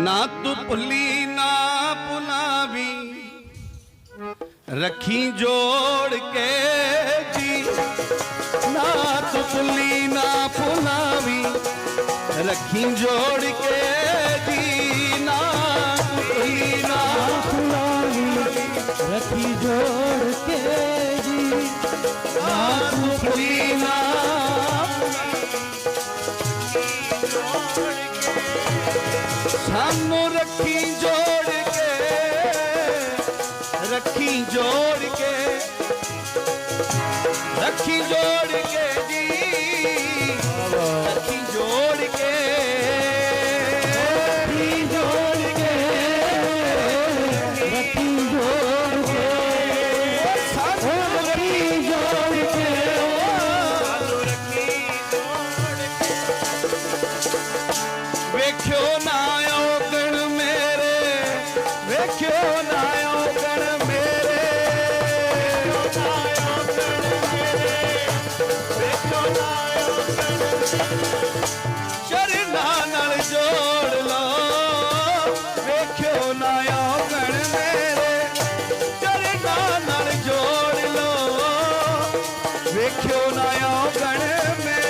ਨਾ ਤੂੰ ਭੁੱਲੀ, ਨਾ ਭੁਲਾਵੀ। ਰੱਖੀ ਜੋੜ ਕੇ ਜੀ। ਨਾ ਤੂੰ ਭੁੱਲੀ, ਨਾ ਭੁਲਾਵੀ। ਰੱਖੀ ਜੋੜ ਕੇ ਜੀ। ਨਾ ਤੂੰ ਭੁੱਲੀ, ਨਾ ਰੱਖੀ ਜੋੜ ਕੇ ਜੀ। ਨਾ ਤੂੰ ਭੁੱਲੀ, ਨਾ ਸਾਨੂੰ ਰੱਖੀ ਜੋੜ ਕੇ ਰੱਖੀ ਜੋੜ ਕੇ ਰੱਖੀ ਜੋੜ ਕੇ। ਜੋੜ ਲੋ ਵੇਖਿਓ ਨਾ ਔਗਣ ਮੇਰੇ। ਚਰਨਾਂ ਨਾਲ ਜੋੜ ਲੋ ਵੇਖਿਓ ਨਾ ਔਗਣ ਮੇਰੇ।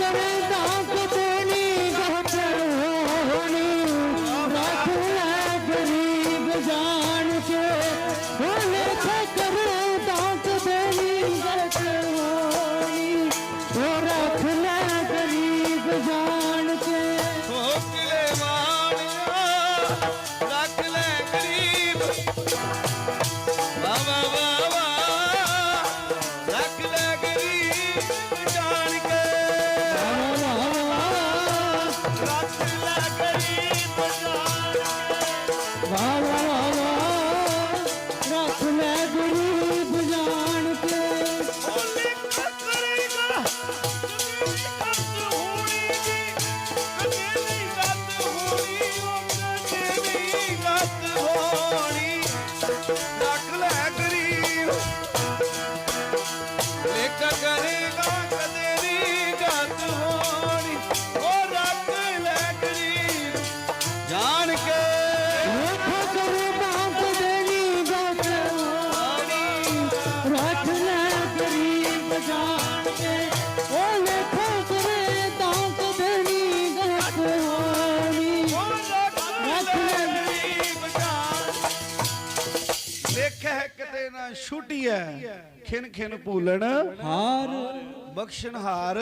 ਲੇਖਾ ਜਾਣ ਕੇ ਲੇਖਾ ਕਰੇ ਤਾਂ ਨੀ ਗੱਤ ਹੋਣੀ ਰੱਖ ਲੈ ਗਰੀਬ ਜਾਣ ਕੇ। ਉਹ ਲੇਖਾ ਕਰੇ ਤਾਂ ਕਦੇ ਨੀ ਗੱਤ ਹੋਣੀ ਰੱਖ ਲੈ। ਗਰੀਬ ਜਾਣ। ਦੇਖਿਆ ਕਿਤੇ ਨਾ ਛੁੱਟੀਐ। ਖਿਨ ਖਿਨ ਭੂਲਣ। ਹਾਰ। ਬਖਸ਼ਣ ਹਾਰ।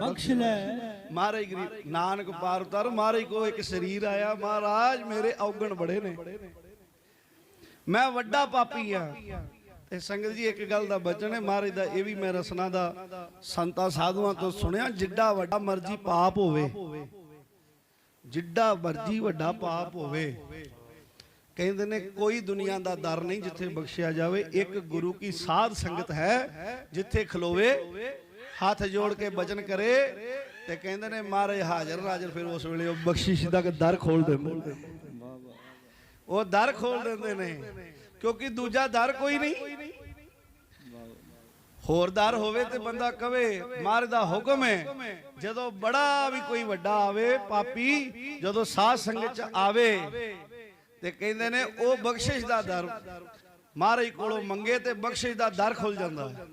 ਬਖਸ਼ ਲੈ। ਮਹਾਰਾਜ ਗਰੀਬ ਨਾਨਕ ਪਾਰ ਉਤਾਰ। ਮਹਾਰਾਜ ਕੋ ਇੱਕ ਸਰੀਰ ਆਇਆ। ਮਹਾਰਾਜ ਮੇਰੇ ਔਗਣ ਬੜੇ ਨੇ। ਮੈਂ ਵੱਡਾ ਪਾਪੀ ਆ। ਤੇ ਸੰਗਤ ਜੀ ਇੱਕ ਗੱਲ ਦਾ ਬਚਨ ਹੈ। ਮਹਾਰਾਜ ਦਾ ਇਹ ਵੀ ਮੈਂ ਰਸਨਾ ਦਾ ਸੰਤਾਂ ਸਾਧੂਆਂ ਤੋਂ ਸੁਣਿਆ। ਜਿੱਡਾ ਵੱਡਾ ਮਰਜ਼ੀ ਪਾਪ ਹੋਵੇ। ਜਿੱਡਾ ਮਰਜ਼ੀ ਵੱਡਾ ਪਾਪ ਹੋਵੇ। ਕਹਿੰਦੇ ਨੇ ਕੋਈ ਦੁਨੀਆ ਦਾ ਦਰ ਨਹੀਂ ਜਿੱਥੇ ਬਖਸ਼ਿਆ ਜਾਵੇ, ਇੱਕ ਗੁਰੂ ਕੀ ਸਾਧ ਸੰਗਤ ਹੈ ਜਿੱਥੇ ਖਲੋਵੇ, ਹੱਥ ਜੋੜ ਕੇ ਬਚਨ ਕਰੇ ਤੇ ਕਹਿੰਦੇ ਨੇ, ਮਹਾਰਾਜ ਹਾਜ਼ਰ ਨਾਜ਼ਰ ਫਿਰ ਉਸ ਵੇਲੇ ਉਹ ਬਖਸ਼ਿਸ਼ ਦਾ ਦਰ ਖੋਲ ਦਿੰਦੇ ਉਹ ਦਰ ਖੋਲ ਦਿੰਦੇ ਨੇ, ਕਿਉਂਕਿ ਦੂਜਾ ਦਰ ਕੋਈ ਨਹੀਂ। ਹੋਰ ਦਰ ਹੋਵੇ ਤੇ ਬੰਦਾ ਕਵੇ ਮਾਰ ਦਾ ਹੁਕਮ ਹੈ, ਜਦੋਂ ਬੜਾ ਵੀ ਕੋਈ ਵੱਡਾ ਆਵੇ, ਪਾਪੀ ਜਦੋਂ ਸਾਧ ਸੰਗਤ ਚ ਆਵੇ ਤੇ ਕਹਿੰਦੇ ਨੇ, ਉਹ ਬਖਸ਼ਿਸ਼ ਦਾ ਦਰ। ਮਹਾਰਾਜ ਕੋਲੋਂ ਮੰਗੇ ਤੇ ਬਖਸ਼ਿਸ਼ ਦਾ ਦਰ ਖੁੱਲ ਜਾਂਦਾ ਹੈ।